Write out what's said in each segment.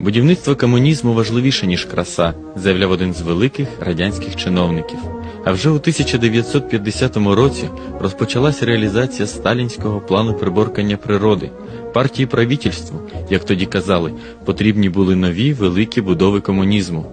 Будівництво комунізму важливіше, ніж краса, заявляв один з великих радянських чиновників. А вже у 1950 році розпочалась реалізація сталінського плану приборкання природи. Партії правительству, як тоді казали, потрібні були нові великі будови комунізму.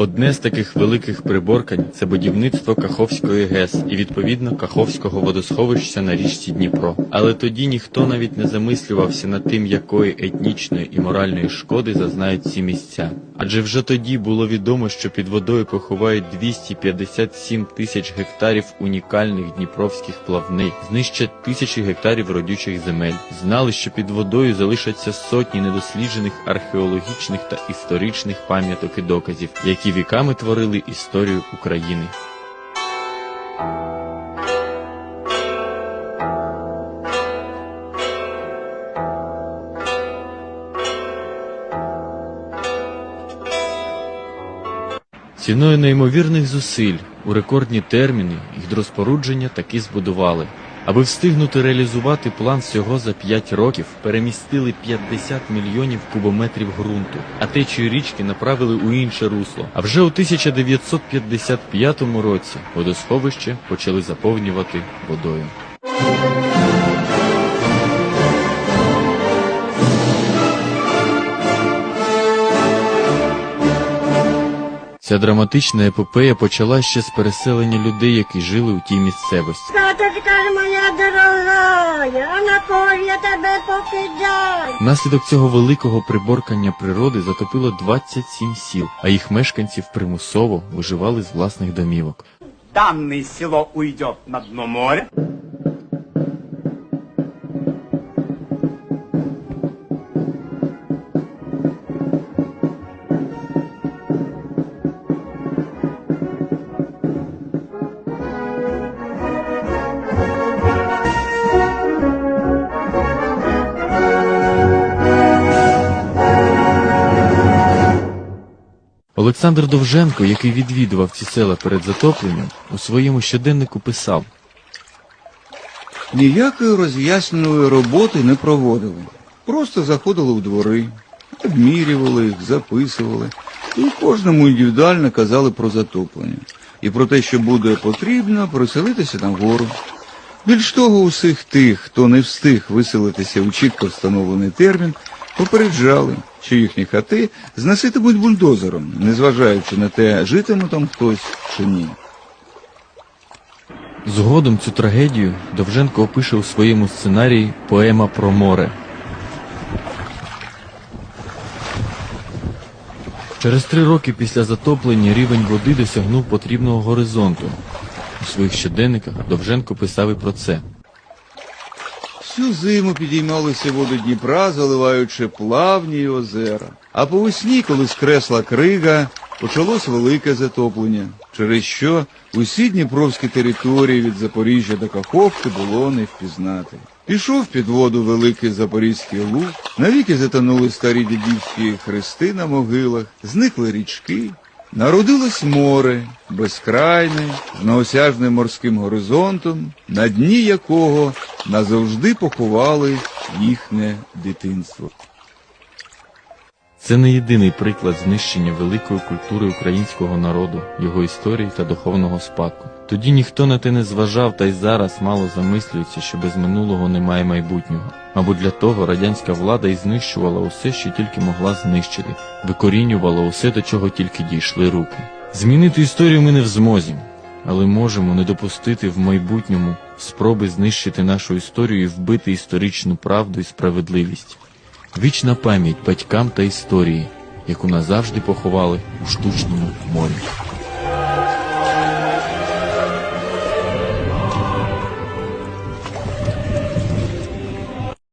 Одне з таких великих приборкань це будівництво Каховської ГЕС і відповідно Каховського водосховища на річці Дніпро. Але тоді ніхто навіть не замислювався над тим, якої етнічної і моральної шкоди зазнають ці місця. Адже вже тоді було відомо, що під водою поховають 257 тисяч гектарів унікальних дніпровських плавней, знищать тисячі гектарів родючих земель. Знали, що під водою залишаться сотні недосліджених археологічних та історичних пам'яток і доказів, які віками творили історію України. Ціною неймовірних зусиль у рекордні терміни гідроспорудження таки збудували. Аби встигнути реалізувати план всього за 5 років, перемістили 50 мільйонів кубометрів ґрунту, а течію річки направили у інше русло. А вже у 1955 році водосховище почали заповнювати водою. Ця драматична епопея почала ще з переселення людей, які жили у тій місцевості. Таточка моя дорогая, а на кого я тебе покидаю? Внаслідок цього великого приборкання природи затопило 27 сіл, а їх мешканців примусово виживали з власних домівок. данное село уйдет на дно моря, Олександр Довженко, який відвідував ці села перед затопленням, у своєму щоденнику писав: Ніякої роз'ясненої роботи не проводили. Просто заходили в двори, обмірювали їх, записували, і кожному індивідуально казали про затоплення і про те, що буде потрібно проселитися на гору. Більш того, усіх тих, хто не встиг виселитися у чітко встановлений термін, попереджали, що їхні хати зноситимуть бульдозером, незважаючи на те, житиме там хтось чи ні. Згодом цю трагедію Довженко опише у своєму сценарії Поема про море. Через три роки після затоплення рівень води досягнув потрібного горизонту. У своїх щоденниках Довженко писав і про це. Всю зиму підіймалися води Дніпра, заливаючи плавні й озера. А по весні, коли скресла крига, почалось велике затоплення, через що усі дніпровські території від Запоріжжя до Каховки було не впізнати. Пішов під воду великий Запорізький луг, навіки затонули старі дідівські хрести на могилах, зникли річки, Народилось море, безкрайне, з неосяжним морським горизонтом, на дні якого назавжди поховали їхнє дитинство. Це не єдиний приклад знищення великої культури українського народу, його історії та духовного спадку. Тоді ніхто на те не зважав, та й зараз мало замислюється, що без минулого немає майбутнього. Мабуть, для того радянська влада і знищувала усе, що тільки могла знищити, викорінювала усе, до чого тільки дійшли руки. Змінити історію ми не в змозі, але можемо не допустити в майбутньому спроби знищити нашу історію і вбити історичну правду і справедливість. Вічна пам'ять батькам та історії, яку назавжди поховали у штучному морі.